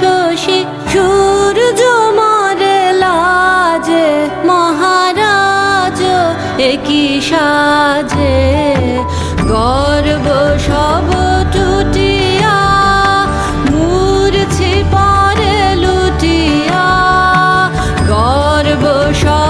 শশী সূর্য মরে লাজে, মহারাজ, একই সাজে। গর্ব সব টুটিয়া, মূর্ছি পরে লুটিয়া। গর্ব সব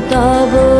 তব